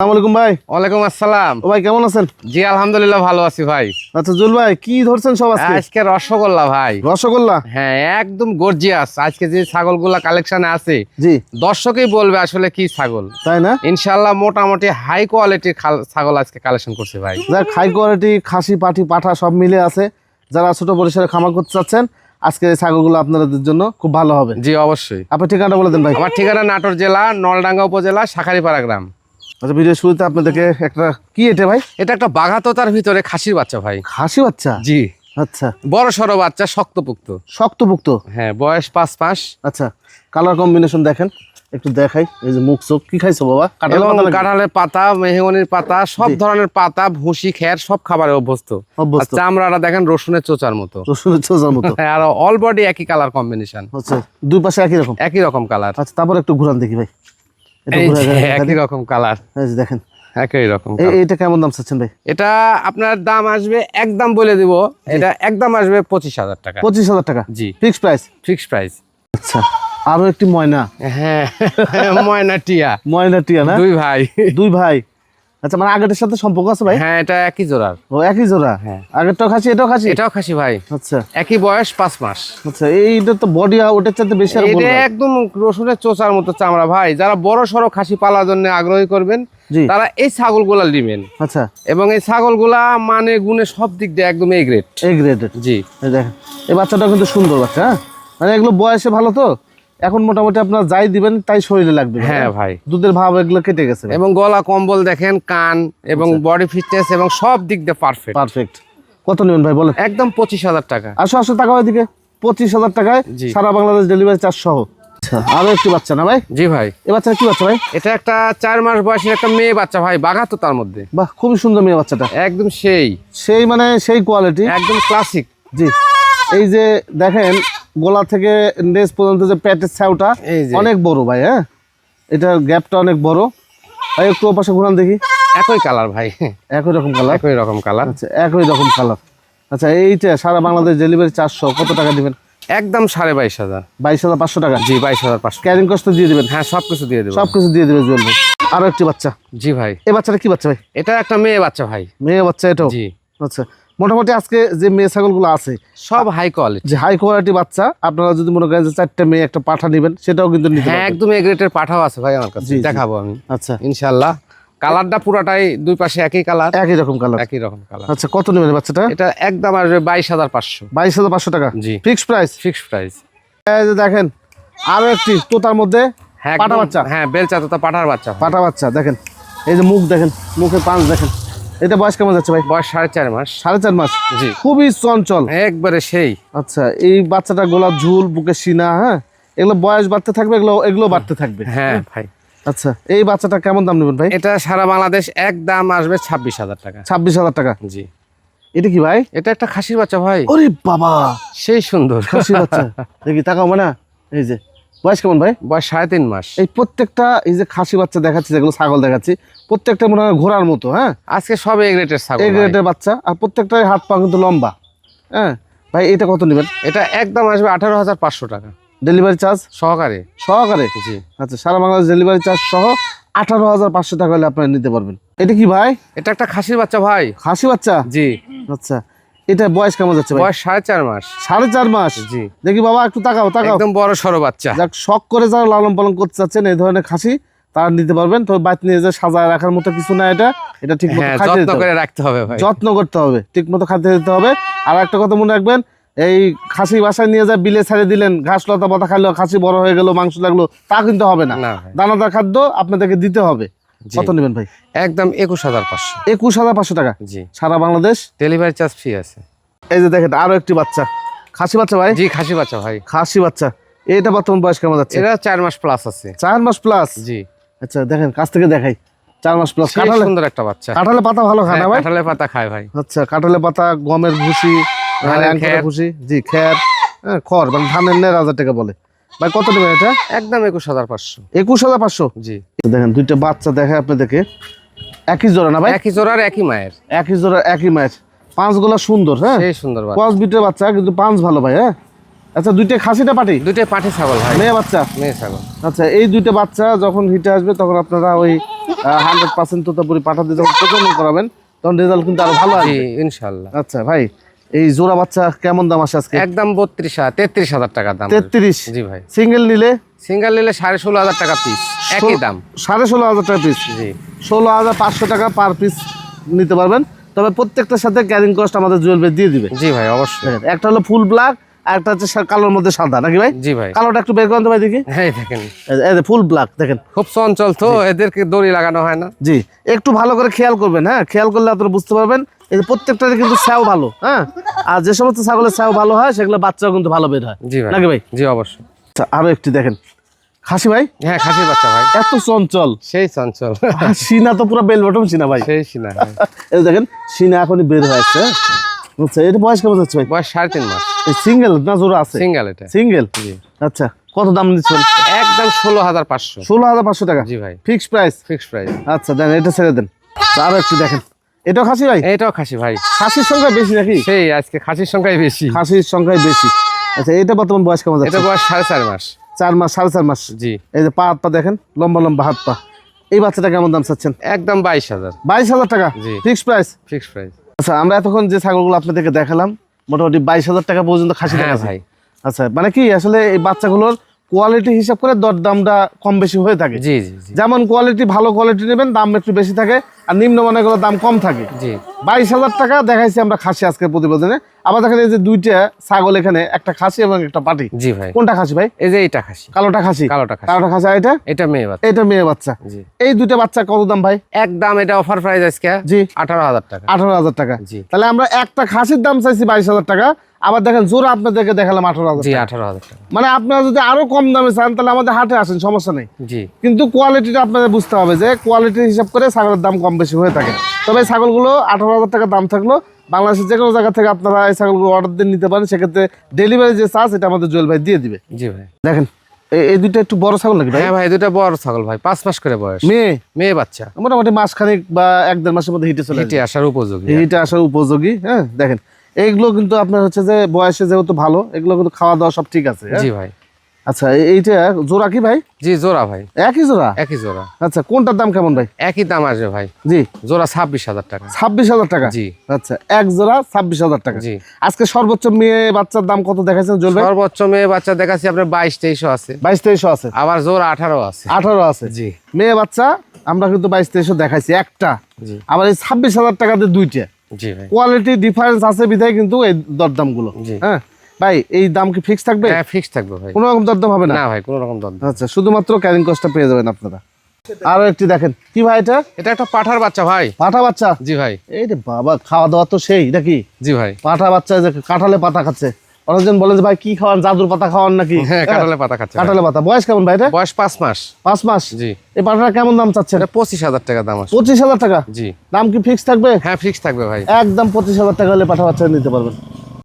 আসসালামাইকুম ভাই। ওয়ালাইকুম আসসালাম। ও ভাই কেমন আছেন? জি আলহামদুলিল্লাহ ভালো আছি ভাই। আচ্ছা জুল ভাই কি ধরছেন সব আজকে? আজকে রসগোল্লা ভাই। রসগোল্লা? হ্যাঁ একদম গর্জিয়াস আজকে যে ছাগলগুলা কালেকশনে আছে জি। দর্শকই বলবে আসলে কি ছাগল। তাই না? ইনশাল্লাহ মোটামুটি হাই কোয়ালিটির ছাগল আজকে কালেকশন করছে ভাই। যাক হাই কোয়ালিটি খাসি পাটি পাঠা সব মিলে আছে। যারা ছোট পরিসরে খামার করতে চাচ্ছেন আজকে এই ছাগলগুলো আপনাদের জন্য খুব ভালো হবে। জি অবশ্যই। আপনি ঠিকানাটা বলে দেন ভাই। আমার ঠিকানা নাটোর জেলা নলডাঙ্গা উপজেলা শাখারিপাড়া গ্রাম। আচ্ছা ভিডিও শুরুতে আপনাদেরকে একটা কি এটা ভাই? এটা একটা বাঘাততার ভিতরে খাসির বাচ্চা ভাই। খাসি বাচ্চা? জি। আচ্ছা। বড় সড়ো বাচ্চা শক্তপুক্ত। শক্তপুক্ত? হ্যাঁ বয়স পাঁচ মাস। আচ্ছা কালার কম্বিনেশন দেখেন। একটু দেখাই এই যে মুখ চোখ কি খাইছো বাবা? কাঁঠালের পাতা মেহগনির পাতা সব ধরনের পাতা ভুসি খের সব খাবারে অভ্যস্ত। অভ্যস্ত। চামড়াটা দেখেন রসুনের চোচার মতো। রসুনের ছোজার মতো। হ্যাঁ, আর অল বডি একই কালার কম্বিনেশন আচ্ছা দুই পাশে একই রকম? একই রকম কালার আচ্ছা তারপর একটু ঘুরান দেখি ভাই। একই রকম কালার দেখেন। একই রকম এটা কেমন দাম চাচ্ছেন ভাই? এটা আপনার দাম আসবে একদম বলে দিব এটা একদম আসবে পঁচিশ হাজার টাকা। পঁচিশ হাজার টাকা? জি। প্রাইস ফিক্স প্রাইস আচ্ছা আরও একটি ময়না। হ্যাঁ ময়না টিয়া। ময়না টিয়া না? দুই ভাই। দুই ভাই। আচ্ছা মানে আগেরটার সাথে সম্পর্ক আছে ভাই? হ্যাঁ এটা একই জোড়ার। ও একই জোড়া? হ্যাঁ। আগেরটাও খাসি এটাও খাসি? এটাও খাসি ভাই। আচ্ছা। একই বয়স পাঁচ মাস। আচ্ছা এইটা তো বডি ওটার চাইতে বেশি আর এটা একদম রসুনের চোচার মতো চামড়া ভাই। যারা বড় সড়ো খাসি পালার জন্য আগ্রহী করবেন তারা এই ছাগলগুলা নেবেন। আচ্ছা। এবং এই ছাগলগুলা মানে গুণে সব দিক দিয়ে একদম এই গ্রেড এই গ্রেডের জি। দেখেন এই বাচ্চাটা কিন্তু সুন্দর বাচ্চা হ্যাঁ? মানে এগুলো বয়সে ভালো তো? এখন মোটামুটি আপনার যাই দিবেন তাই শরীরে লাগবে হ্যাঁ ভাই। দুধের ভাব এগুলো কেটে গেছে এবং গলা কম্বল দেখেন কান এবং বডি ফিটনেস এবং সব দিক দিয়ে পারফেক্ট পারফেক্ট কত নেবেন ভাই বলেন? একদম পঁচিশ হাজার টাকা। আসো আসো টাকা ওইদিকে পঁচিশ হাজার টাকায় সারা বাংলাদেশ ডেলিভারি চার্জ সহ। আচ্ছা আরও একটি বাচ্চা না ভাই? জি ভাই। এ বাচ্চা কি বাচ্চা ভাই? এটা একটা চার মাস বয়সের একটা মেয়ে বাচ্চা ভাই বাঘাতো তার মধ্যে। বাহ খুবই সুন্দর মেয়ে বাচ্চাটা। একদম সেই। সেই মানে সেই কোয়ালিটি একদম ক্লাসিক জি। এই যে দেখেন গোলা থেকে নেস পর্যন্ত যে প্যাটের ছাউটা এই অনেক বড় ভাই হ্যাঁ? এটার গ্যাপটা অনেক বড়। ভাই একটু ওপাশে ঘুরান দেখি। একই কালার ভাই। একই রকম কালার? একই রকম কালার। আচ্ছা একই রকম কালার। আচ্ছা এইটা সারা বাংলাদেশ ডেলিভারি চারশো কত টাকা দিবেন? একদম সাড়ে বাইশ হাজার। বাইশ হাজার পাঁচশো টাকা? জি বাইশ হাজার পাঁচশো। ক্যারিং কস্ট দিয়ে দিবেন? হ্যাঁ সব কিছু দিয়ে দেবো। সব কিছু দিয়ে দেবে জুয়েল ভাই। আরও একটি বাচ্চা? জি ভাই। এই বাচ্চাটা কি বাচ্চা ভাই? এটা একটা মেয়ে বাচ্চা ভাই। মেয়ে বাচ্চা এটাও? জি। আচ্ছা। মোটামুটি আজকে যে মেয়ে ছাগলগুলো আছে সব হাই কোয়ালিটি যে হাই কোয়ালিটি বাচ্চা আপনারা যদি মনে করেন যে চারটে মেয়ে একটা পাঠা নেবেন সেটাও কিন্তু নিতে হ্যাঁ একদম এ গ্রেটের পাঠাও আছে ভাই আমার কাছে। দেখাবো আমি। আচ্ছা। ইনশাল্লাহ কালারটা পুরাটাই দুই পাশে একই কালার একই রকম কালার একই রকম কালার আচ্ছা কত নেবেন বাচ্চাটা? এটা একদম আসবে বাইশ হাজার পাঁচশো। বাইশ হাজার পাঁচশো টাকা? জি। ফিক্সড প্রাইস ফিক্সড প্রাইস দেখেন আরও একটি তোতার মধ্যে হ্যাঁ পাঠা বাচ্চা? হ্যাঁ বেলচা তো পাঠার বাচ্চা। পাটা বাচ্চা দেখেন। এই যে মুখ দেখেন মুখের পাঁচ দেখেন। এটা বয়স কেমন যাচ্ছে ভাই? বয়স সাড়ে চার মাস। সাড়ে চার মাস? জি। খুবই চঞ্চল। একবারে সেই। আচ্ছা এই বাচ্চাটা গোলাপ ঝুল বুকে সিনা হ্যাঁ? এগুলো বয়স বাড়তে থাকবে এগুলো এগুলো বাড়তে থাকবে। হ্যাঁ ভাই। আচ্ছা এই বাচ্চাটা কেমন দাম নেবেন ভাই? এটা সারা বাংলাদেশ এক দাম আসবে ছাব্বিশ হাজার টাকা। ছাব্বিশ হাজার টাকা। জি। এটা কি ভাই? এটা একটা খাসির বাচ্চা ভাই। ওরে বাবা! সেই সুন্দর। খুশি বাচ্চা। দেখি তাকাও মানে। এই যে বয়স কেমন ভাই? বয়স সাড়ে তিন মাস। এই প্রত্যেকটা এই যে খাসি বাচ্চা দেখাচ্ছি যেগুলো ছাগল দেখাচ্ছি প্রত্যেকটা মনে হয় ঘোড়ার মতো হ্যাঁ? আজকে সব এ গ্রেটের ছাগল ভাই। বাচ্চা আর প্রত্যেকটাই হাত পা কিন্তু লম্বা হ্যাঁ? ভাই এটা কত নেবেন? এটা একদম আসবে আঠারো হাজার পাঁচশো টাকা। ডেলিভারি চার্জ সহকারে। সহকারে? জি। আচ্ছা সারা বাংলাদেশ ডেলিভারি চার্জ সহ আঠারো হাজার পাঁচশো টাকা হলে আপনারা নিতে পারবেন। এটা কি ভাই? এটা একটা খাসির বাচ্চা ভাই। খাসি বাচ্চা? জি। আচ্ছা। এটা বয়স কেমন যাচ্ছে ভাই? বয়স সাড়ে চার মাস। সাড়ে চার মাস? জি। দেখি বাবা একটু তাকাও তাকাও। একদম বড় সড়ো বাচ্চা। যাক শখ করে যারা লালন পালন করতে চাচ্ছেন এই ধরনের খাসি তারা নিতে পারবেন। তবে বাড়িতে নিয়ে যে সাজায় রাখার মতো কিছু না এটা। এটা ঠিক মতো হ্যাঁ যত্ন করে রাখতে হবে ভাই। যত্ন করতে হবে ঠিক মতো খাইতে দিতে হবে। আর একটা কথা মনে রাখবেন এই খাসি বাসায় নিয়ে যা বিলে ছাড়ে দিলেন ঘাস লতা পাতা খাইলো খাসি বড় হয়ে গেল মাংস লাগল তা কিন্তু হবে না। দানাদার খাদ্য আপনাদেরকে দিতে হবে। কত নেবেন ভাই? একদম একুশ হাজার পাঁচশো। একুশ হাজার পাঁচশো টাকা? জি। সারা বাংলাদেশ? ডেলিভারি চার্জ ফ্রি আছে। এই যে দেখেন আরও একটি বাচ্চা। খাসি বাচ্চা ভাই? জি খাসি বাচ্চা ভাই। খাসি বাচ্চা। এটা বর্তমান বয়স কেমন যাচ্ছে? এটা চার মাস প্লাস আছে। চার মাস প্লাস জি। আচ্ছা দেখেন কাছ থেকে দেখাই। চার মাস প্লাস কাঁঠালে সুন্দর একটা বাচ্চা। কাঁঠালে পাতা ভালো খায় না হ্যাঁ, ভাই? কাঁঠালের পাতা খায় ভাই। আচ্ছা কাঁঠালে পাতা গমের ভুসি ধানের ভুসি। জি খ্যার হ্যাঁ খড় মানে ধানের নের হাজার টাকা বলে। ভাই কত নেবেন এটা? একদম একুশ হাজার পাঁচশো। একুশ হাজার পাঁচশো? জি। দেখেন দুইটা বাচ্চা দেখে আপনাদেরকে। একই জোড়া না ভাই? একই জোড়ার একই মায়ের। একই জোড়া একই মায়ের। পাঁচ গোলা সুন্দর হ্যাঁ? সেই সুন্দর বাচ্চা। ক্রস বিটের বাচ্চা কিন্তু পাঁচ ভালো ভাই হ্যাঁ? আচ্ছা দুইটা খাসিটা পাটি? দুইটাই পাঠি ছাগল ভাই। মেয়ে বাচ্চা? মেয়ে ছাগল। আচ্ছা এই দুইটা বাচ্চা যখন হিটে আসবে তখন আপনারা ওই হান্ড্রেড পার্সেন্ট তোতাপুরি পাঠা দিয়ে যখন প্রজনন করাবেন তখন রেজাল্ট কিন্তু আরও ভালো আসবে। ইনশাল্লাহ। আচ্ছা ভাই এই জোড়া বাচ্চা কেমন দাম আসে আজকে? একদম বত্রিশ হাজার তেত্রিশ হাজার টাকা দাম। তেত্রিশ? জি ভাই। সিঙ্গেল নিলে? সিঙ্গেল নিলে সাড়ে ষোলো হাজার টাকা পিস একই দাম। সাড়ে ষোলো হাজার টাকা পিস জি। ষোলো হাজার পাঁচশো টাকা পার পিস নিতে পারবেন। তবে প্রত্যেকটার সাথে ক্যারিং কস্ট আমাদের জুয়েল দিয়ে দিবে। জি ভাই অবশ্যই। একটা হলো ফুল ব্ল্যাক আর একটা হচ্ছে কালোর মধ্যে সাদা নাকি ভাই? জি ভাই। কালোটা একটু বের করেন তো ভাই দেখি। হ্যাঁ দেখেন। ফুল ব্ল্যাক দেখেন। খুব চঞ্চল তো এদেরকে দড়ি লাগানো হয় না। জি একটু ভালো করে খেয়াল করবেন হ্যাঁ? খেয়াল করলে আপনারা বুঝতে পারবেন এই যে কিন্তু স্যাও ভালো হ্যাঁ? আর যে সমস্ত ছাগলের স্যাও ভালো হয় সেগুলো বাচ্চাও কিন্তু ভালো বের হয়। জি ভাই। নাকি ভাই? জি অবশ্যই। আচ্ছা আরও একটি দেখেন। খাসি ভাই? হ্যাঁ খাসির বাচ্চা ভাই। এত চঞ্চল। সেই চঞ্চল। সিনা তো পুরো বেল বটম সিনা ভাই। সেই সিনা হ্যাঁ। এই দেখেন সিনা এখনই বের হয়ে আসছে হ্যাঁ? আচ্ছা এটা বয়স কেমন যাচ্ছে ভাই? বয়স সাড়ে তিন মাস। সিঙ্গেল না জোড়া আছে? সিঙ্গেল এটা। সিঙ্গেল? আচ্ছা কত দাম দিচ্ছেন? একদম ষোলো হাজার পাঁচশো। ষোলো হাজার পাঁচশো টাকা? জি ভাই। Fix price? Fix price. আচ্ছা দেন এটা ছেড়ে দেন। আচ্ছা, আরও একটু দেখেন। এটাও খাসি ভাই? এটাও খাসি ভাই। খাসির সংখ্যা বেশি নাকি? সেই আজকে খাসির সংখ্যাই বেশি। খাসির সংখ্যাই বেশি। আচ্ছা এটা বর্তমান বয়স কেমন এটা বয়স সাড়ে চার মাস। চার মাস সাড়ে চার মাস? জি। এই যে পা হাত পা দেখেন লম্বা লম্বা হাত পা। এই বাচ্চাটা কেমন দাম চাচ্ছেন? একদম বাইশ হাজার। বাইশ হাজার টাকা? জি। Fix price? Fix price. আচ্ছা আমরা এতক্ষণ যে ছাগলগুলো আপনাদেরকে দেখালাম মোটামুটি বাইশ হাজার টাকা পর্যন্ত খাসি দেখা যায় ভাই। আচ্ছা মানে কি আসলে এই বাচ্চাগুলোর কোয়ালিটি হিসাব করে দর দামটা কম বেশি হয়ে থাকে। জি যেমন কোয়ালিটি ভালো কোয়ালিটি নেবেন দাম একটু বেশি থাকে আর নিম্ন নিম্নমানের দাম কম থাকে। জি। বাইশ হাজার টাকা দেখাইছি আমরা খাসি আজকে প্রতিবেদনে। আবার দেখেন এই যে দুইটা ছাগল এখানে একটা খাসি এবং একটা পাটি। জি ভাই। কোনটা খাসি ভাই? এই যে এটা খাসি। কালোটা খাসি? কালোটা খাসি। কালোটা খাসি এটা? এটা মেয়ে বাচ্চা। এটা মেয়ে বাচ্চা। জি। এই দুইটা বাচ্চা কত দাম ভাই? একদম এটা অফার প্রাইস আজকে জি। আঠারো হাজার টাকা। আঠারো হাজার টাকা। জি। তাহলে আমরা একটা খাসির দাম চাইছি বাইশ হাজার টাকা। আবার দেখেন জোর আপনাদেরকে দেখালাম আঠারো হাজার জি আঠারো হাজার মানে আপনারা যদি আরও কম দামে চান তাহলে আমাদের হাটে আসেন সমস্যা নেই। জি। কিন্তু কোয়ালিটিটা আপনাদের বুঝতে হবে যে কোয়ালিটি হিসাব করে ছাগলের দাম কম বেশি হয়ে থাকে। তবে ছাগলগুলো আঠারো হাজার টাকা দাম থাকল। বাংলাদেশের যে কোনো জায়গা থেকে আপনারা এই ছাগলগুলো অর্ডার দিয়ে নিতে পারেন। সেক্ষেত্রে ডেলিভারি যে চার্জ এটা আমাদের জুয়েল ভাই দিয়ে দিবে। জি ভাই। দেখেন এই- দুটো একটু বড় ছাগল নাকি ভাই? হ্যাঁ ভাই দুটা বড় ছাগল ভাই পাঁচ মাস করে বয়স। মেয়ে? মেয়ে বাচ্চা। মোটামুটি মাস খানিক বা এক দেড় মাসের মধ্যে হিটে চলে হিটে আসার উপযোগী আসবে হিটে আসার উপযোগী হ্যাঁ দেখেন। এইগুলো কিন্তু আপনার হচ্ছে যে বয়সে যেহেতু ভালো এগুলো কিন্তু খাওয়া দাওয়া সব ঠিক আছে হ্যাঁ? জি ভাই। আচ্ছা এইটা জোড়া কি ভাই? জি জোড়া ভাই। একই জোড়া? একই জোড়া। আচ্ছা কোনটার দাম কেমন ভাই? একই দাম আসবে ভাই। জি। জোড়া ছাব্বিশ হাজার টাকা। ছাব্বিশ হাজার টাকা? জি। আচ্ছা এক জোড়া ছাব্বিশ হাজার টাকা। জি। আজকে সর্বোচ্চ মেয়ে বাচ্চার দাম কত দেখাচ্ছেন জল ভাই? সর্বোচ্চ মেয়ে বাচ্চা দেখাচ্ছি আপনার বাইশ তেইশও আছে। বাইশ তেইশশো আছে। আবার জোড়া আঠারো আছে। আঠারো আছে। জি। মেয়ে বাচ্চা আমরা কিন্তু বাইশ তেইশশো দেখাইছি একটা। জি। আবার এই ছাব্বিশ হাজার টাকা টাকাতে দুইটা। কোয়ালিটি ডিফারেন্স আছে বিধায় কিন্তু এই দরদামগুলো হ্যাঁ? ভাই এই দাম কি ফিক্স থাকবে? হ্যাঁ ফিক্স থাকবে ভাই। কোনো রকম দরদাম হবে না? না ভাই কোনো রকম দরদাম। আচ্ছা শুধুমাত্র ক্যারিং কস্টটা পেয়ে যাবেন আপনারা। আরও একটি দেখেন। কি ভাই এটা? এটা একটা পাঠার বাচ্চা ভাই। পাঠা বাচ্চা? জি ভাই। এই রে বাবা খাওয়া দাওয়া তো সেই নাকি? জি ভাই। পাঠা বাচ্চা যে কাঁঠালে পাতা খাচ্ছে। অনেকজন বলে যে ভাই কি খাওয়ান? জাদুর পাতা খাওয়ান নাকি? হ্যাঁ কাঁঠালে পাতা খাচ্ছে। কাঁঠালে পাতা। বয়স কেমন ভাই এটা? বয়স পাঁচ মাস। পাঁচ মাস? জি। এই পাতাটা কেমন দাম চাচ্ছে এটা পঁচিশ হাজার টাকা দাম আছে পঁচিশ হাজার টাকা? জি। দাম কি ফিক্স থাকবে? হ্যাঁ ফিক্স থাকবে ভাই। একদম পঁচিশ হাজার টাকা হলে পাঠা বাচ্চা নিতে পারবেন।